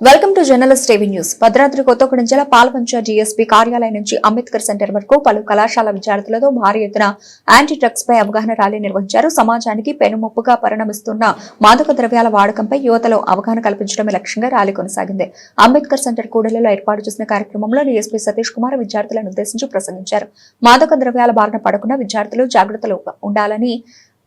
Welcome to journalist TV news. Bhadradri Kothagudem జిల్లా Palvancha GSP కార్యాలయం నుంచి అంబేద్కర్ సెంటర్ వరకు పలు కళాశాల విద్యార్థులతో భారీ ఎత్తున యాంటీ డ్రగ్స్ పై అవగాహన ర్యాలీ నిర్వహించారు. సమాజానికి పెనుముప్పుగా పరిణమిస్తున్న మాదక ద్రవ్యాల వాడకంపై యువతలో అవగాహన కల్పించడమే లక్ష్యంగా ర్యాలీ కొనసాగింది. అంబేద్కర్ సెంటర్ కూడలిలో ఏర్పాటు చేసిన కార్యక్రమంలో డీఎస్పీ సతీష్ కుమార్ విద్యార్థులను ఉద్దేశించి ప్రసంగించారు. మాదక ద్రవ్యాల బారిన పడకుండా విద్యార్థులు జాగ్రత్తలు ఉండాలని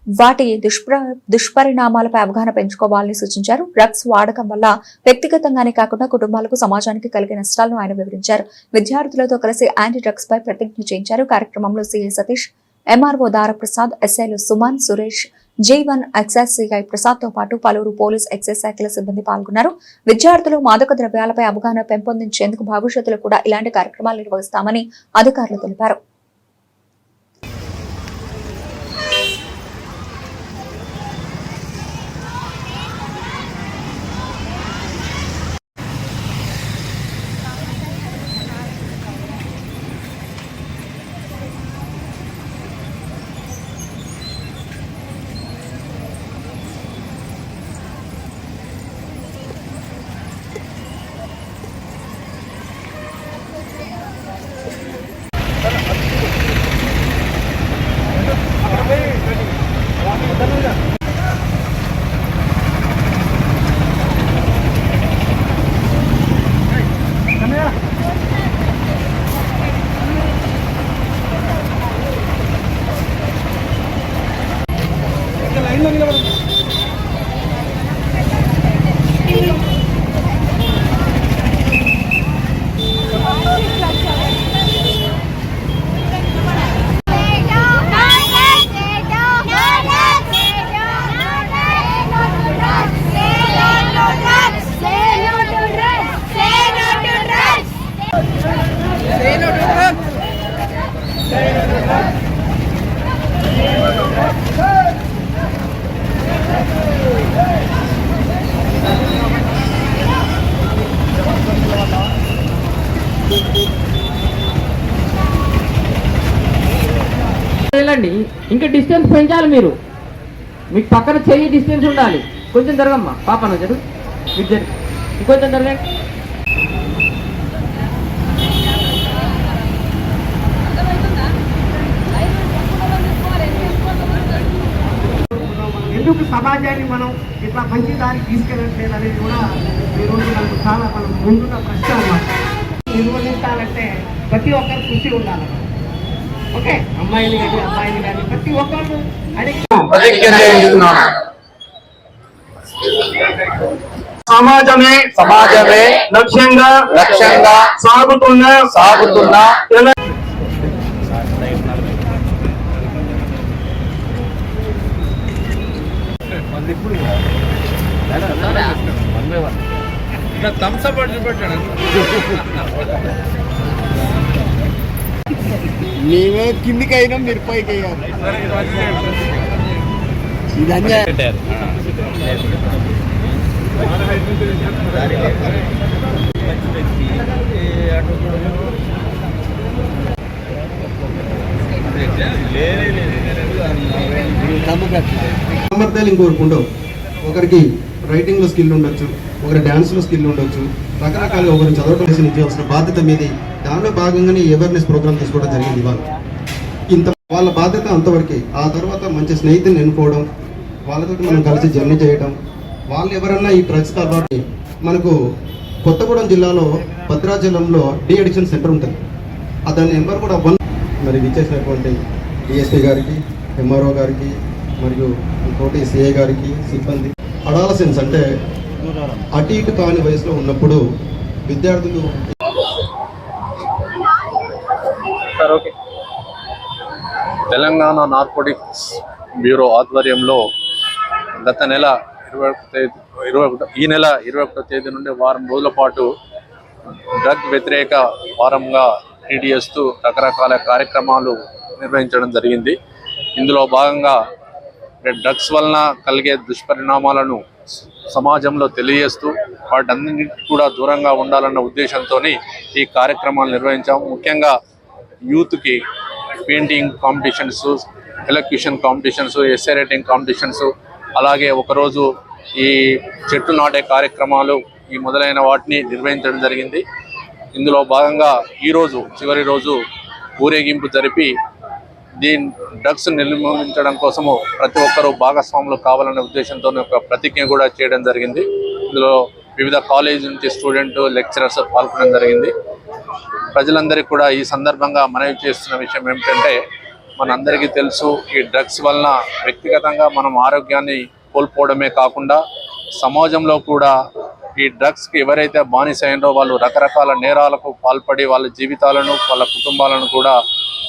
వాటి దుష్ప్ర దుష్పరిణామాలపై అవగాహన పెంచుకోవాలని సూచించారు. డ్రగ్స్ వాడకం వల్ల వ్యక్తిగతంగానే కాకుండా కుటుంబాలకు సమాజానికి కలిగే నష్టాలను ఆయన వివరించారు. విద్యార్థులతో కలిసి యాంటీ డ్రగ్స్ పై ప్రతిజ్ఞ చేయించారు. కార్యక్రమంలో సిఐ సతీష్ ఎంఆర్ఓ దారప్రసాద్ ఎస్ఐలు Suman Suresh ji one excise CI ప్రసాద్తో పాటు పలువురు పోలీస్ ఎక్సైజ్ శాఖల సిబ్బంది పాల్గొన్నారు. విద్యార్థులు మాదక ద్రవ్యాలపై అవగాహన పెంపొందించేందుకు భవిష్యత్తులో కూడా ఇలాంటి కార్యక్రమాలు నిర్వహిస్తామని అధికారులు తెలిపారు. Okay, ready. Maraming tanong na. వెళ్ళండి. ఇంకా డిస్టెన్స్ పెంచాలి మీరు. మీకు పక్కన చెయ్యి డిస్టెన్స్ ఉండాలి. కొంచెం జరగమ్మా. పాపన జరుగు మీరు జరుగు ఇంకొంచెం జరగండి. ఎందుకు సమాజాన్ని మనం ఇట్లా మంచి దారికి తీసుకెళ్ళట్లేదు అనేది కూడా ఈరోజు మనకు చాలా మనం ముందున్న ప్రశ్న అన్నమాట నిర్వహించాలంటే ప్రతి ఒక్కరు కృషి ఉండాలి. ఓకే? అమ్మాయిలు కానీ అబ్బాయిలు కానీ ప్రతి ఒక్కరు అది సమాజమే సమాజమే లక్ష్యంగా లక్ష్యంగా సాగుతున్న సాగుతున్న తెల- మేమే కిందికి అయినా మీరు పైకి అయ్యారు. ఇది అన్యాయం. సామర్థ్యాలు ఇంకొకరికి ఉండవు ఒకరికి రైటింగ్లో స్కిల్ ఉండొచ్చు ఒకరి డ్యాన్స్లో స్కిల్ ఉండొచ్చు రకరకాలుగా ఒకరు చదవటం చేసి ఇవ్వాల్సిన బాధ్యత మీది. దానిలో భాగంగానే అవేర్నెస్ ప్రోగ్రామ్ తీసుకోవడం జరిగింది ఇవాళ. ఇంత వాళ్ళ బాధ్యత అంతవరకే. ఆ తర్వాత మంచి స్నేహితుని ఎన్నుకోవడం వాళ్ళతో మనం కలిసి జర్నీ చేయడం వాళ్ళు ఎవరన్నా ఈ డ్రగ్స్ అలవాటు మనకు కొత్తగూడెం జిల్లాలో భద్రాచలంలో డీ అడిక్షన్ సెంటర్ ఉంటుంది. ఆ దాని నెంబర్ కూడా వన్ మరి విచ్చేసినటువంటి డిఎస్పీ గారికి ఎంఆర్ఓ గారికి మరియు ఇంకోటి సిఐ గారికి సిబ్బంది. అడాలసెన్స్ అంటే అటు ఇటు కాని వయసులో ఉన్నప్పుడు విద్యార్థులు తెలంగాణ నార్కోటిక్స్ బ్యూరో ఆధ్వర్యంలో గత నెల ఇరవై ఒకటో తేదీ ఇరవై ఒకటో ఈ నెల ఇరవై ఒకటో తేదీ నుండి వారం రోజుల పాటు డ్రగ్ వ్యతిరేక వారంగా టీడీఎస్తూ రకరకాల కార్యక్రమాలు నిర్వహించడం జరిగింది. ఇందులో భాగంగా డ్రగ్స్ వలన కలిగే దుష్పరిణామాలను సమాజంలో తెలియజేస్తూ వాటన్నింటికి కూడా దూరంగా ఉండాలన్న ఉద్దేశంతో ఈ కార్యక్రమాలు నిర్వహించాము ముఖ్యంగా యూత్కి painting competitions elocution competitions essay writing competitions అలాగే ఒకరోజు ఈ చెట్టు నాటే కార్యక్రమాలు ఈ మొదలైన వాటిని నిర్వహించడం జరిగింది. ఇందులో భాగంగా ఈరోజు చివరి రోజు ఊరేగింపు జరిపి దీని డ్రగ్స్ నిర్మూలించడం కోసము ప్రతి ఒక్కరూ భాగస్వాములు కావాలనే ఉద్దేశంతో ఒక ప్రతిజ్ఞ కూడా చేయడం జరిగింది. ఇందులో వివిధ కాలేజ్ నుంచి స్టూడెంట్ లెక్చరర్స్ పాల్గొనడం జరిగింది. ప్రజలందరికీ కూడా ఈ సందర్భంగా మనవి చేస్తున్న విషయం ఏమిటంటే మనందరికీ తెలుసు ఈ డ్రగ్స్ వలన వ్యక్తిగతంగా మనం ఆరోగ్యాన్ని కోల్పోవడమే కాకుండా సమాజంలో కూడా ఈ డ్రగ్స్కి ఎవరైతే బానిస వాళ్ళు రకరకాల నేరాలకు పాల్పడి వాళ్ళ జీవితాలను వాళ్ళ కుటుంబాలను కూడా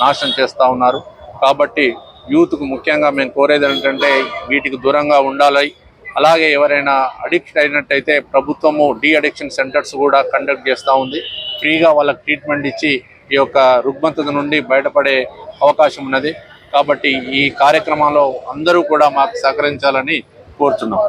నాశనం చేస్తూ ఉన్నారు. కాబట్టి యూత్కు ముఖ్యంగా మేము కోరేది ఏంటంటే వీటికి దూరంగా ఉండాలి. అలాగే ఎవరైనా అడిక్ట్ అయినట్టయితే ప్రభుత్వము డి అడిక్షన్ సెంటర్స్ కూడా కండక్ట్ చేస్తూ ఉంది. ఫ్రీగా వాళ్ళకి ట్రీట్మెంట్ ఇచ్చి ఈ యొక్క రుగ్మత నుండి బయటపడే అవకాశం ఉన్నది. కాబట్టి ఈ కార్యక్రమంలో అందరూ కూడా మాకు సహకరించాలని కోరుతున్నాం